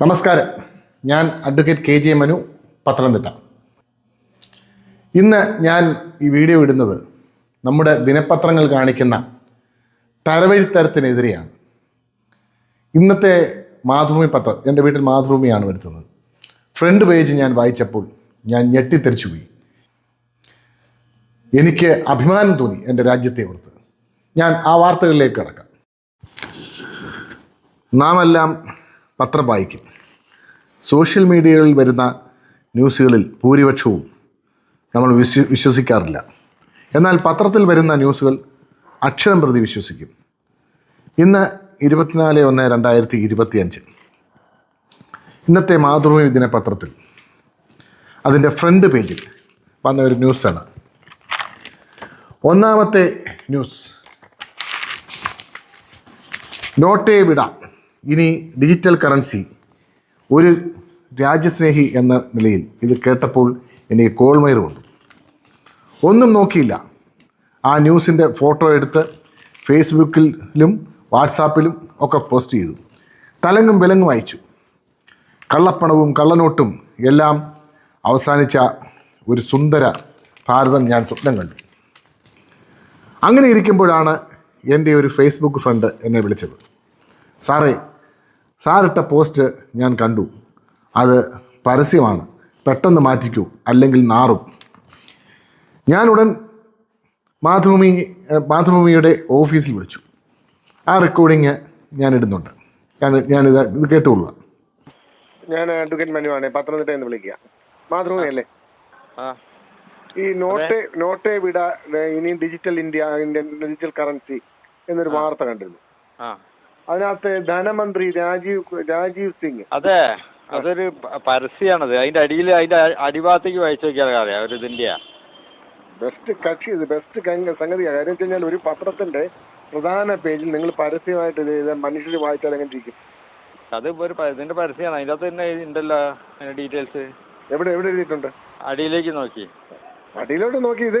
നമസ്കാരം. ഞാൻ advocate K J Manu Pathanamthitta. ഇന്ന് ഞാൻ ഈ വീഡിയോ ഇടുന്നത് നമ്മുടെ ദിനപത്രങ്ങൾ കാണിക്കുന്ന തരവഴിത്തരത്തിനെതിരെയാണ് ഇന്നത്തെ മാതൃഭൂമി പത്രം എന്റെ വീട്ടിൽ മാതൃഭൂമിയാണ് വരുത്തുന്നത്. ഫ്രണ്ട് പേജ് ഞാൻ വായിച്ചപ്പോൾ ഞാൻ ഞെട്ടിത്തെറിച്ചു പോയി. എനിക്ക് അഭിമാനം തോന്നി എന്റെ രാജ്യത്തെ ഓർത്ത്. ഞാൻ ആ വാർത്തകളിലേക്ക് കടക്കാം. നാം എല്ലാം പത്രം വായിക്കും. സോഷ്യൽ മീഡിയകളിൽ വരുന്ന ന്യൂസുകളിൽ ഭൂരിപക്ഷവും നമ്മൾ വിശ്വ വിശ്വസിക്കാറില്ല. എന്നാൽ പത്രത്തിൽ വരുന്ന ന്യൂസുകൾ അക്ഷരം പ്രതി വിശ്വസിക്കും. ഇന്ന് ഇരുപത്തിനാല് ഒന്ന് രണ്ടായിരത്തി ഇരുപത്തി അഞ്ച് ഇന്നത്തെ മാതൃഭൂമി ദിനപത്രത്തിൽ അതിന്റെ ഫ്രണ്ട് പേജിൽ വന്ന ഒരു ന്യൂസാണ്. ഒന്നാമത്തെ ന്യൂസ്. നോട്ടേ വിടാം. ഇനി ഡിജിറ്റൽ കറൻസി ഒരു രാജ്യസ്നേഹി എന്ന നിലയിൽ ഇത് കേട്ടപ്പോൾ എനിക്ക് കോൾമയറുണ്ട് ഒന്നും നോക്കിയില്ല. ആ ന്യൂസിന്റെ ഫോട്ടോ എടുത്ത് ഫേസ്ബുക്കിലും വാട്സാപ്പിലും ഒക്കെ പോസ്റ്റ് ചെയ്തു. തലങ്ങും വിലങ്ങും അയച്ചു. കള്ളപ്പണവും കള്ളനോട്ടും എല്ലാം അവസാനിച്ച ഒരു സുന്ദര ഭാരതം ഞാൻ സ്വപ്നം കണ്ടു. അങ്ങനെ ഇരിക്കുമ്പോഴാണ് എന്റെ ഒരു ഫേസ്ബുക്ക് ഫ്രണ്ട് എന്നെ വിളിച്ചത്. സാറേ സാറിട്ട പോസ്റ്റ് ഞാൻ കണ്ടു. അത് പരസ്യമാണ്. പെട്ടെന്ന് മാറ്റിക്കൂ. അല്ലെങ്കിൽ നാറും. ഞാനുടൻ മാതൃഭൂമി മാതൃഭൂമിയുടെ ഓഫീസിൽ വിളിച്ചു. ആ റെക്കോർഡിങ് ഞാൻ ഇടുന്നുണ്ട്. ഞാൻ ഞാനിത് ഇത് കേട്ടുകൊള്ളുക. ഞാൻ അഡ്വക്കേറ്റ് മനുവാണ് പത്തനംതിട്ട എന്ന് വിളിക്കുക. മാതൃഭൂമി അല്ലേ ആ. ഈ നോട്ട് നോട്ട് വിട ഇനി digital India Indian digital currency എന്നൊരു വാർത്ത കണ്ടിരുന്നു. ആ. അതിനകത്ത് ധനമന്ത്രി രാജീവ് രാജീവ് സിംഗ്. അതെ. അതൊരു പരസ്യമാണത് അതിന്റെ അടിയിൽ അതിന്റെ അടിഭാഗത്തേക്ക് വായിച്ചു നോക്കിയാൽ അറിയാം. ഒരു ബെസ്റ്റ് കക്ഷി ഇത് ബെസ്റ്റ് സംഗതിയാണ് കാര്യം വെച്ച് കഴിഞ്ഞാൽ ഒരു പത്രത്തിന്റെ പ്രധാന പേജിൽ നിങ്ങൾ പരസ്യമായിട്ട് ഇത് ചെയ്താൽ മനുഷ്യർ വായിച്ചാൽ എങ്ങനെ ഇരിക്കും? അത് ഒരു ഇതിന്റെ പരസ്യമാണ് അതിന്റെ അകത്ത് തന്നെ ഉണ്ടല്ലോ അതിന്റെ ഡീറ്റെയിൽസ്. എവിടെ എവിടെ എഴുതിയിട്ടുണ്ട്? അടിയിലേക്ക് നോക്കി. അടിയിലോട്ട് നോക്കി. ഇത്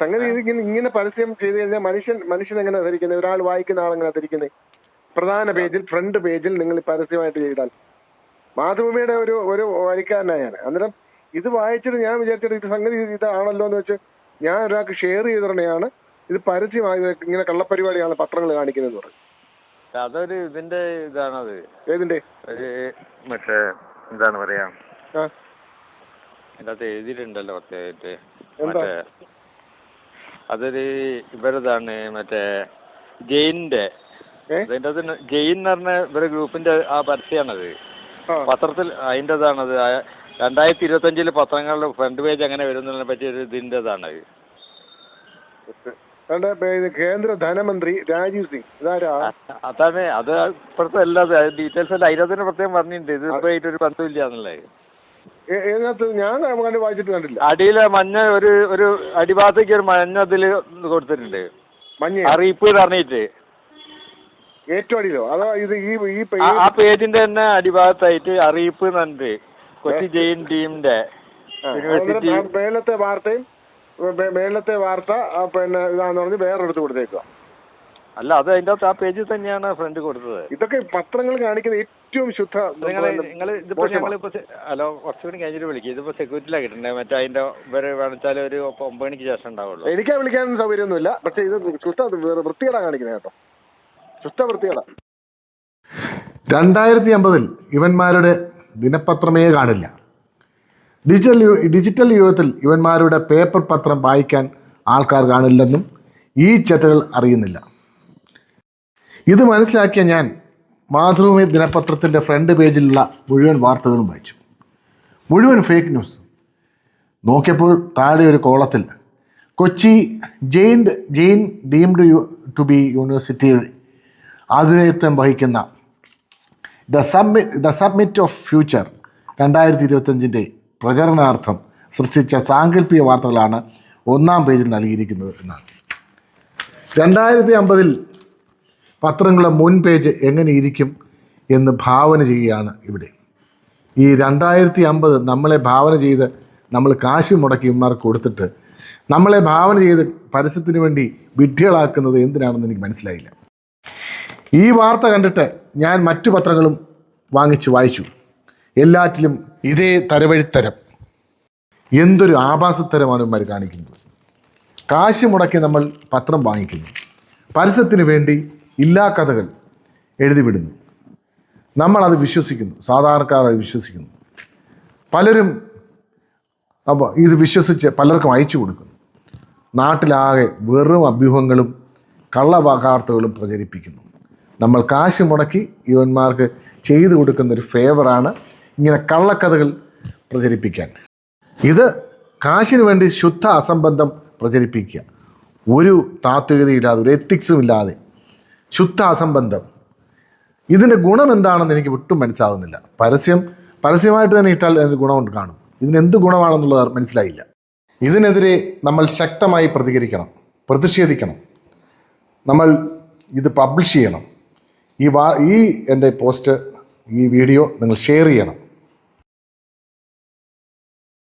സംഗതി ഇത് ഇങ്ങനെ പരസ്യം ചെയ്ത് കഴിഞ്ഞാൽ മനുഷ്യൻ മനുഷ്യൻ എങ്ങനെ ധരിക്കുന്നത് ഒരാൾ വായിക്കുന്ന ആളെങ്ങനെ ധരിക്കുന്നത് പ്രധാന പേജിൽ ഫ്രണ്ട് പേജിൽ നിങ്ങൾ പരസ്യമായിട്ട് ചെയ്താൽ. മാതൃഭൂമിയുടെ ഒരു ഒരു വരിക്കാരനാണ് ഞാൻ. അന്നേരം ഇത് വായിച്ചിട്ട് ഞാൻ വിചാരിച്ചിട്ട് ഇത് സംഗതി ഇതാണല്ലോ എന്ന് വെച്ച് ഞാൻ ഒരാൾക്ക് ഷെയർ ചെയ്തിടനെയാണ് ഇത് പരസ്യമായി ഇങ്ങനെ കള്ളപ്പരിപാടിയാണ് പത്രങ്ങൾ കാണിക്കുന്നത് പറഞ്ഞു. അതൊരു ഇതിന്റെ ഇതാണത് ഏതിന്റെ? മറ്റേ എന്താണ് പറയാ? അതിനകത്ത് എഴുതിയിട്ടുണ്ടല്ലോ പ്രത്യേകിച്ച്? മറ്റേ അതൊരു ഇവരതാണ് മറ്റേ ജെയിനിന്റെ അതിന്റെ ജെയിൻ എന്ന് പറഞ്ഞ ഇവരെ ഗ്രൂപ്പിന്റെ ആ പരസ്യമാണത് പത്രത്തിൽ അതിന്റെതാണത് രണ്ടായിരത്തി ഇരുപത്തഞ്ചിൽ പത്രങ്ങളുടെ ഫ്രണ്ട് പേജ് അങ്ങനെ വരുന്നതിനെ പറ്റി ഒരു ഇതിന്റെതാണ് അതുകൊണ്ട് കേന്ദ്ര ധനമന്ത്രി രാജീവ് സിംഗ്. അതാണ്. അത് ഇപ്പോഴത്തെ എല്ലാ ഡീറ്റെയിൽസ് എല്ലാം അതിനകത്ത് തന്നെ പ്രത്യേകം പറഞ്ഞിട്ടുണ്ട്. ഇത് ഇപ്പൊ ഒരു ബന്ധമില്ല എന്നുള്ളത്. ഞാൻ കണ്ട് വായിച്ചിട്ട് കണ്ടില്ല അടിയിലെ മഞ്ഞ ഒരു ഒരു അടിഭാഗത്തേക്ക് ഒരു മഞ്ഞ ഇതിൽ കൊടുത്തിട്ടുണ്ട്. മഞ്ഞ അറിയിപ്പ് പറഞ്ഞിട്ട്. ഏറ്റവും അടിയിലോ അതോ ഇത് ഈ ഈ ആ- ആ പേജിന്റെ തന്നെ അടിഭാഗത്തായിട്ട് അറിയിപ്പ് എന്ന് കൊച്ചി ജെയിൻ ടീമിന്റെ ആ, യൂണിവേഴ്സിറ്റി. അന്നേരം ആ മേളത്തെ വാർത്തയും മേ- മേളത്തെ വാർത്ത ആ, പിന്നെ ഇതാന്ന് പറഞ്ഞ് വേറെടുത്ത് കൊടുത്തേക്കുക. അല്ല അത് അതിന്റെ അകത്ത് ആ പേജിൽ തന്നെയാണ് ഫ്രണ്ട് കൊടുത്തത്. ഇതൊക്കെ പത്രങ്ങൾ കാണിക്കുന്ന ഏറ്റവും ശുദ്ധ നിങ്ങൾ നിങ്ങൾ ഇതിപ്പോ. ഞങ്ങളിപ്പോ സെ- ഹലോ കുറച്ചുകൂടി കഴിഞ്ഞിട്ട് വിളിക്കും. ഇതിപ്പോ സെക്യൂരിറ്റിയിലാ കിട്ടണ്ടേ മറ്റേ അതിന്റെ ഇവർ വേണിച്ചാൽ ഒരു ഒമ്പ- ഒമ്പത് മണിക്ക് ശേഷം ഉണ്ടാവുള്ളൂ. എനിക്കാ വിളിക്കാൻ സൗകര്യമൊന്നുമില്ല. പക്ഷെ ഇത് ശുദ്ധ വൃത്തികേടാ കാണിക്കുന്നത് കേട്ടോ. രണ്ടായിരത്തി അമ്പതിൽ ഇവന്മാരുടെ ദിനപത്രമേ കാണില്ല. ഡിജിറ്റൽ ഡിജിറ്റൽ യുഗത്തിൽ ഇവന്മാരുടെ പേപ്പർ പത്രം വായിക്കാൻ ആൾക്കാർ കാണില്ലെന്നും ഈ ചെറ്റകൾ അറിയുന്നില്ല. ഇത് മനസ്സിലാക്കിയ ഞാൻ മാതൃഭൂമി ദിനപത്രത്തിന്റെ ഫ്രണ്ട് പേജിലുള്ള മുഴുവൻ വാർത്തകളും വായിച്ചു. മുഴുവൻ ഫേക്ക് ന്യൂസ് നോക്കിയപ്പോൾ താഴെ ഒരു കോളത്തിൽ Kochi Jain Jain deemed to be university ആതിഥേയത്വം വഹിക്കുന്ന the summit the summit of future രണ്ടായിരത്തി ഇരുപത്തഞ്ചിന്റെ പ്രചരണാർത്ഥം സൃഷ്ടിച്ച സാങ്കല്പിക വാർത്തകളാണ് ഒന്നാം പേജിൽ നൽകിയിരിക്കുന്നത് എന്നാണ്. രണ്ടായിരത്തി അമ്പതിൽ പത്രങ്ങളുടെ മുൻ പേജ് എങ്ങനെ ഇരിക്കും എന്ന് ഭാവന ചെയ്യുകയാണ് ഇവിടെ. ഈ രണ്ടായിരത്തി അമ്പത് നമ്മളെ ഭാവന ചെയ്ത് നമ്മൾ കാശ് മുടക്കി ഇമാർക്ക് കൊടുത്തിട്ട് നമ്മളെ ഭാവന ചെയ്ത് പരസ്യത്തിന് വേണ്ടി വിഡ്ഢികളാക്കുന്നത് എന്തിനാണെന്ന് എനിക്ക് മനസ്സിലായില്ല. ഈ വാർത്ത കണ്ടിട്ട് ഞാൻ മറ്റു പത്രങ്ങളും വാങ്ങിച്ച് വായിച്ചു. എല്ലാറ്റിലും ഇതേ തരവഴിത്തരം. എന്തൊരു ആഭാസത്തരമാണ് ഇവന്മാർ കാണിക്കുന്നത്. കാശ് മുടക്കി നമ്മൾ പത്രം വാങ്ങിക്കുന്നു. പരസ്യത്തിന് വേണ്ടി ഇല്ലാ കഥകൾ എഴുതിവിടുന്നു. നമ്മളത് വിശ്വസിക്കുന്നു. സാധാരണക്കാർ അത് വിശ്വസിക്കുന്നു. പലരും അപ്പോൾ ഇത് വിശ്വസിച്ച് പലർക്കും അയച്ചു കൊടുക്കുന്നു. നാട്ടിലാകെ വെറും അഭ്യൂഹങ്ങളും കള്ളവാർത്തകളും പ്രചരിപ്പിക്കുന്നു. നമ്മൾ കാശ് മുടക്കി യുവന്മാർക്ക് ചെയ്തു കൊടുക്കുന്ന ഒരു ഫേവറാണ് ഇങ്ങനെ കള്ളക്കഥകൾ പ്രചരിപ്പിക്കാൻ. ഇത് കാശിന് വേണ്ടി ശുദ്ധ അസംബന്ധം പ്രചരിപ്പിക്കുക. ഒരു താത്വികതയില്ലാതെ ഒരു എത്തിക്സും ഇല്ലാതെ ശുദ്ധ അസംബന്ധം. ഇതിന്റെ ഗുണം എന്താണെന്ന് എനിക്ക് ഒട്ടും മനസ്സിലാവുന്നില്ല. പരസ്യം പരസ്യമായിട്ട് തന്നെ ഇട്ടാൽ അതിന് ഗുണമുണ്ട് കാണും. ഇതിനെന്ത് ഗുണമാണെന്നുള്ളത് മനസ്സിലായില്ല. ഇതിനെതിരെ നമ്മൾ ശക്തമായി പ്രതികരിക്കണം പ്രതിഷേധിക്കണം. നമ്മൾ ഇത് പബ്ലിഷ് ചെയ്യണം. ഈ വാ ഈ എന്റെ പോസ്റ്റ് ഈ വീഡിയോ നിങ്ങൾ ഷെയർ ചെയ്യണം.